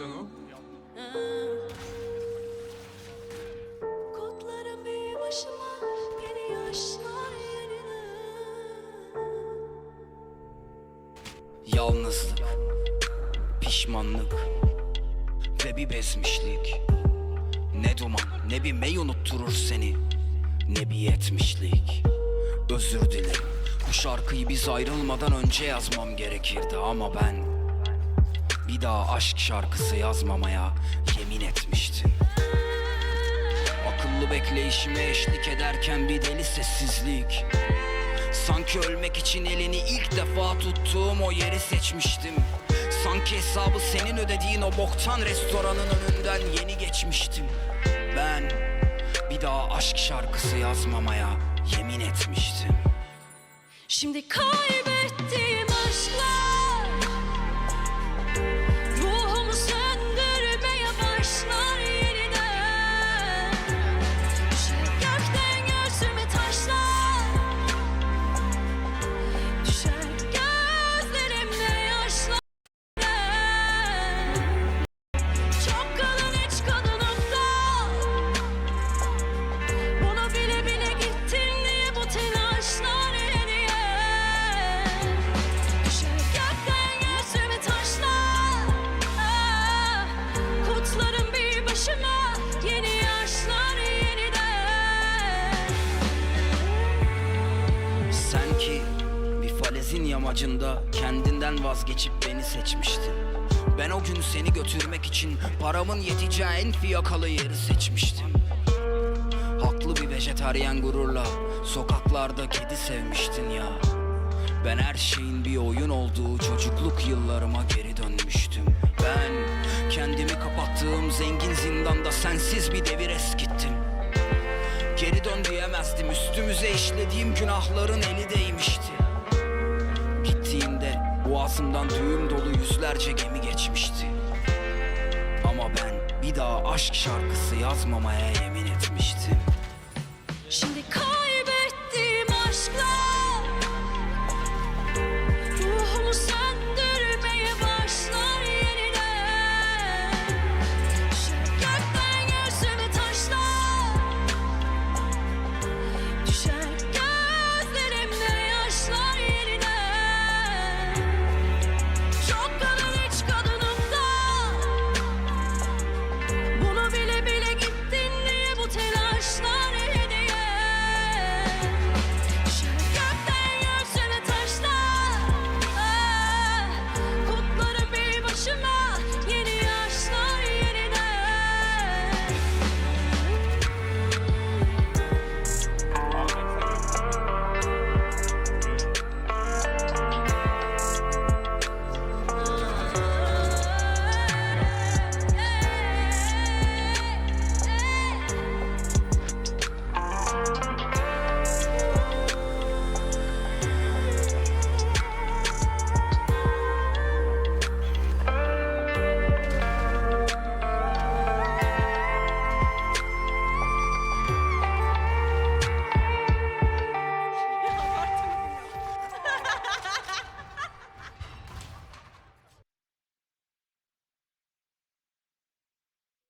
canım. Kodlarım bir başıma yeni yaşlar yeniden. Yalnızlık, pişmanlık ve bir bezmişlik. Ne duman ne bir mey unutturur seni ne bir yetmişlik. Özür dilerim bu şarkıyı biz ayrılmadan önce yazmam gerekirdi ama ben bir daha aşk şarkısı yazmamaya yemin etmiştim Akıllı bekleyişime eşlik ederken bir deli sessizlik. Sanki ölmek için elini ilk defa tuttuğum o yeri seçmiştim. Sanki hesabı senin ödediğin o boktan restoranın önünden yeni geçmiştim. Ben bir daha aşk şarkısı yazmamaya yemin etmiştim. Şimdi kaybettiğim falezin yamacında kendinden vazgeçip beni seçmiştin Ben o gün seni götürmek için paramın yeteceği en fiyakalı yeri seçmiştim. Haklı bir vejetaryen gururla sokaklarda kedi sevmiştin ya. Ben her şeyin bir oyun olduğu çocukluk yıllarıma geri dönmüştüm. Ben kendimi kapattığım zengin zindanda sensiz bir devir eskittim. Geri dön diyemezdim üstümüze işlediğim günahların eli değmişti Enkazımdan düğüm dolu yüzlerce gemi geçmişti. Ama ben bir daha aşk şarkısı yazmamaya yemin etmiştim. Şimdi